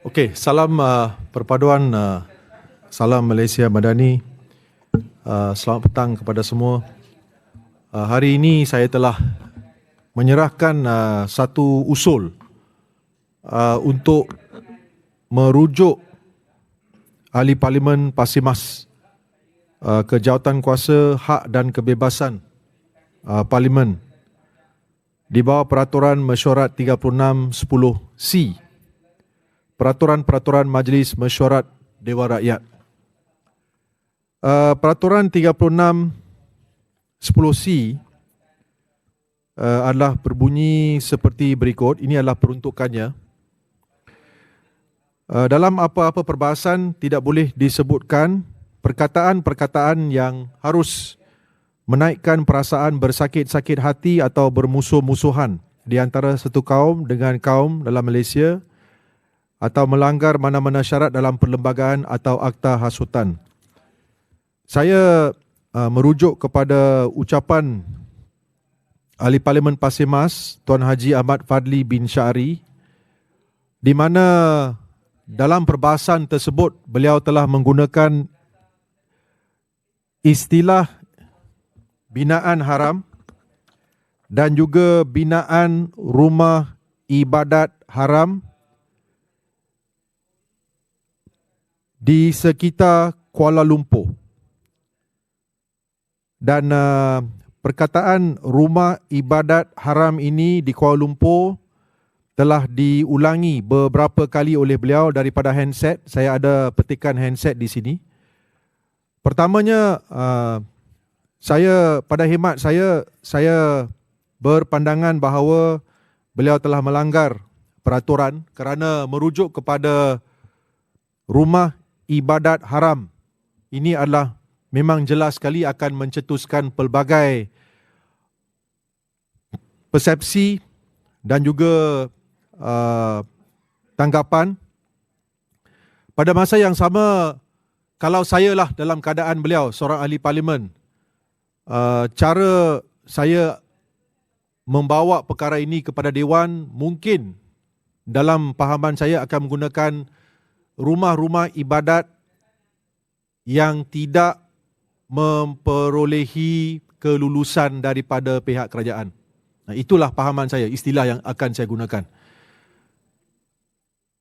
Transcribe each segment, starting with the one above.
Okey, salam uh, perpaduan uh, salam Malaysia Madani. Uh, selamat petang kepada semua. Uh, hari ini saya telah menyerahkan uh, satu usul uh, untuk merujuk ahli parlimen Pasimas uh, ke jawatan kuasa hak dan kebebasan uh, parlimen di bawah peraturan mesyuarat 3610C peraturan-peraturan Majlis Mesyuarat Dewan Rakyat. Uh, peraturan 36 10C uh, adalah berbunyi seperti berikut. Ini adalah peruntukannya. Uh, dalam apa-apa perbahasan tidak boleh disebutkan perkataan-perkataan yang harus menaikkan perasaan bersakit-sakit hati atau bermusuh-musuhan di antara satu kaum dengan kaum dalam Malaysia atau melanggar mana-mana syarat dalam perlembagaan atau akta hasutan. Saya uh, merujuk kepada ucapan Ahli Parlimen Pasir Mas Tuan Haji Ahmad Fadli bin Syari di mana dalam perbahasan tersebut beliau telah menggunakan istilah binaan haram dan juga binaan rumah ibadat haram di sekitar Kuala Lumpur. Dan uh, perkataan rumah ibadat haram ini di Kuala Lumpur telah diulangi beberapa kali oleh beliau daripada handset. Saya ada petikan handset di sini. Pertamanya uh, saya pada hemat saya saya berpandangan bahawa beliau telah melanggar peraturan kerana merujuk kepada rumah ibadat haram. Ini adalah memang jelas sekali akan mencetuskan pelbagai persepsi dan juga uh, tanggapan. Pada masa yang sama kalau saya lah dalam keadaan beliau seorang ahli parlimen uh, cara saya membawa perkara ini kepada dewan mungkin dalam pahaman saya akan menggunakan rumah-rumah ibadat yang tidak memperolehi kelulusan daripada pihak kerajaan. Nah, itulah pahaman saya, istilah yang akan saya gunakan.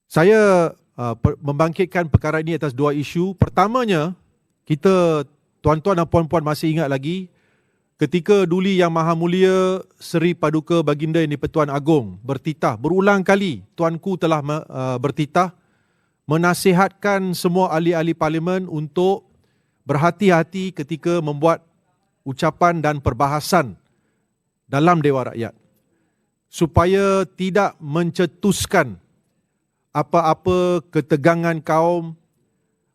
Saya uh, membangkitkan perkara ini atas dua isu. Pertamanya, kita tuan-tuan dan puan-puan masih ingat lagi ketika Duli Yang Maha Mulia Seri Paduka Baginda Yang Dipertuan Agong bertitah berulang kali tuanku telah uh, bertitah menasihatkan semua ahli-ahli parlimen untuk berhati-hati ketika membuat ucapan dan perbahasan dalam Dewan Rakyat supaya tidak mencetuskan apa-apa ketegangan kaum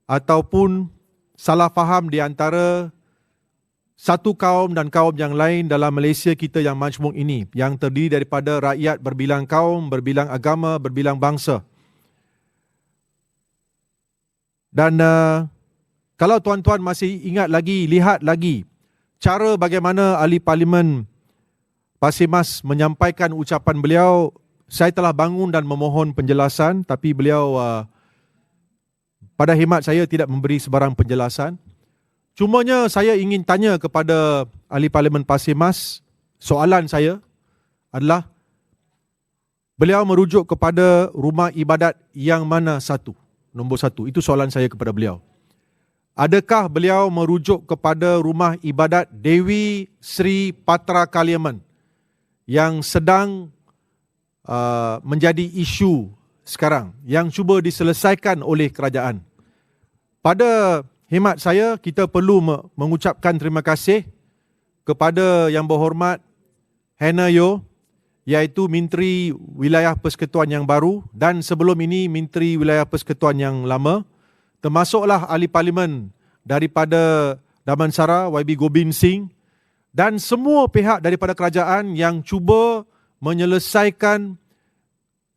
ataupun salah faham di antara satu kaum dan kaum yang lain dalam Malaysia kita yang majmuk ini yang terdiri daripada rakyat berbilang kaum, berbilang agama, berbilang bangsa. Dan uh, kalau tuan-tuan masih ingat lagi, lihat lagi cara bagaimana ahli parlimen Pasir Mas menyampaikan ucapan beliau, saya telah bangun dan memohon penjelasan tapi beliau uh, pada hemat saya tidak memberi sebarang penjelasan. Cumanya saya ingin tanya kepada ahli parlimen Pasir Mas, soalan saya adalah beliau merujuk kepada rumah ibadat yang mana satu? Nombor satu, itu soalan saya kepada beliau. Adakah beliau merujuk kepada rumah ibadat Dewi Sri Patra Kaliaman yang sedang uh, menjadi isu sekarang yang cuba diselesaikan oleh kerajaan? Pada hemat saya, kita perlu mengucapkan terima kasih kepada yang berhormat Hannah Yo iaitu Menteri Wilayah Persekutuan yang baru dan sebelum ini Menteri Wilayah Persekutuan yang lama termasuklah ahli parlimen daripada Damansara YB Gobin Singh dan semua pihak daripada kerajaan yang cuba menyelesaikan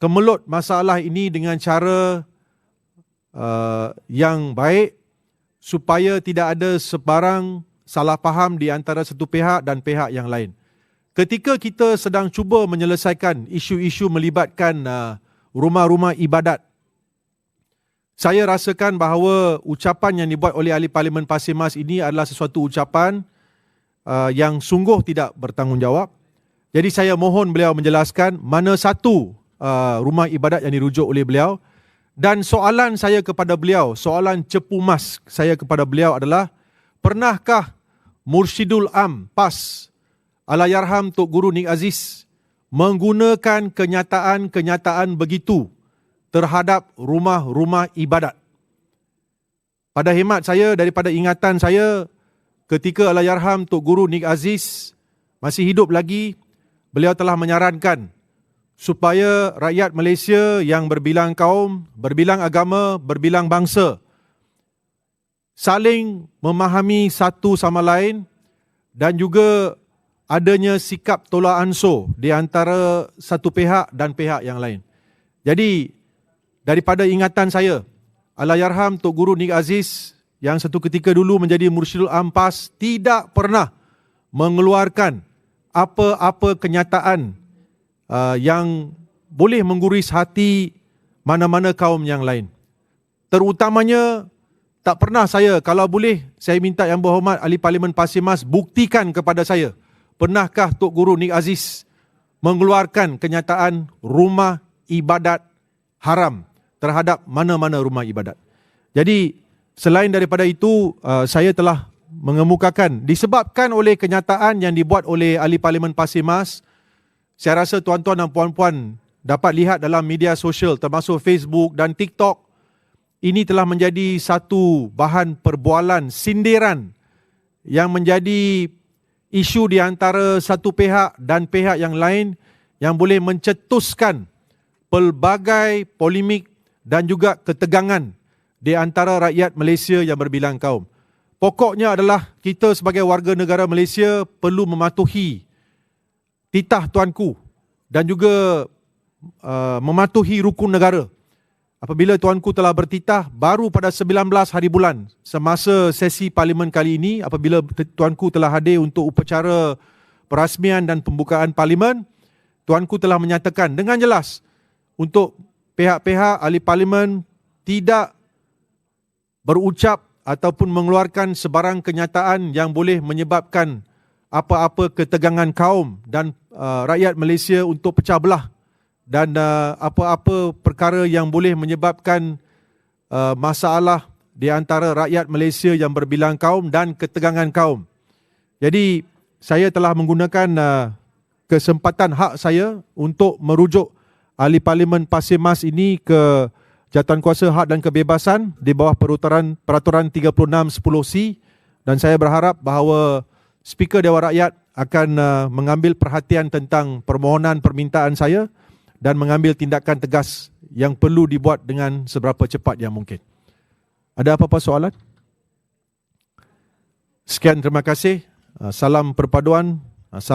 kemelut masalah ini dengan cara uh, yang baik supaya tidak ada sebarang salah faham di antara satu pihak dan pihak yang lain ketika kita sedang cuba menyelesaikan isu-isu melibatkan uh, rumah-rumah ibadat saya rasakan bahawa ucapan yang dibuat oleh ahli parlimen Pasir Mas ini adalah sesuatu ucapan uh, yang sungguh tidak bertanggungjawab. Jadi saya mohon beliau menjelaskan mana satu uh, rumah ibadat yang dirujuk oleh beliau dan soalan saya kepada beliau, soalan cepu mas saya kepada beliau adalah pernahkah Mursyidul Am PAS Alayarham Tok Guru Nik Aziz menggunakan kenyataan-kenyataan begitu terhadap rumah-rumah ibadat. Pada hemat saya, daripada ingatan saya, ketika Alayarham Tok Guru Nik Aziz masih hidup lagi, beliau telah menyarankan supaya rakyat Malaysia yang berbilang kaum, berbilang agama, berbilang bangsa, saling memahami satu sama lain dan juga adanya sikap tolak ansur di antara satu pihak dan pihak yang lain. Jadi daripada ingatan saya, Allahyarham Tok Guru Nik Aziz yang satu ketika dulu menjadi Mursyidul Ampas tidak pernah mengeluarkan apa-apa kenyataan uh, yang boleh mengguris hati mana-mana kaum yang lain. Terutamanya tak pernah saya, kalau boleh, saya minta Yang Berhormat Ahli Parlimen Pasir Mas buktikan kepada saya, pernahkah Tok Guru Nik Aziz mengeluarkan kenyataan rumah ibadat haram terhadap mana-mana rumah ibadat. Jadi, selain daripada itu, uh, saya telah mengemukakan, disebabkan oleh kenyataan yang dibuat oleh Ahli Parlimen Pasir Mas, saya rasa tuan-tuan dan puan-puan dapat lihat dalam media sosial termasuk Facebook dan TikTok, ini telah menjadi satu bahan perbualan sindiran yang menjadi isu di antara satu pihak dan pihak yang lain yang boleh mencetuskan pelbagai polemik dan juga ketegangan di antara rakyat Malaysia yang berbilang kaum. Pokoknya adalah kita sebagai warga negara Malaysia perlu mematuhi titah tuanku dan juga uh, mematuhi rukun negara apabila tuanku telah bertitah baru pada 19 hari bulan semasa sesi parlimen kali ini apabila tuanku telah hadir untuk upacara perasmian dan pembukaan parlimen tuanku telah menyatakan dengan jelas untuk pihak-pihak ahli parlimen tidak berucap ataupun mengeluarkan sebarang kenyataan yang boleh menyebabkan apa-apa ketegangan kaum dan uh, rakyat Malaysia untuk pecah belah dan uh, apa-apa perkara yang boleh menyebabkan uh, masalah di antara rakyat Malaysia yang berbilang kaum dan ketegangan kaum. Jadi saya telah menggunakan uh, kesempatan hak saya untuk merujuk ahli parlimen Pasir Mas ini ke jatuhan kuasa hak dan kebebasan di bawah peraturan peraturan 3610C dan saya berharap bahawa speaker Dewan Rakyat akan uh, mengambil perhatian tentang permohonan permintaan saya dan mengambil tindakan tegas yang perlu dibuat dengan seberapa cepat yang mungkin. Ada apa-apa soalan? Sekian terima kasih. Uh, salam perpaduan.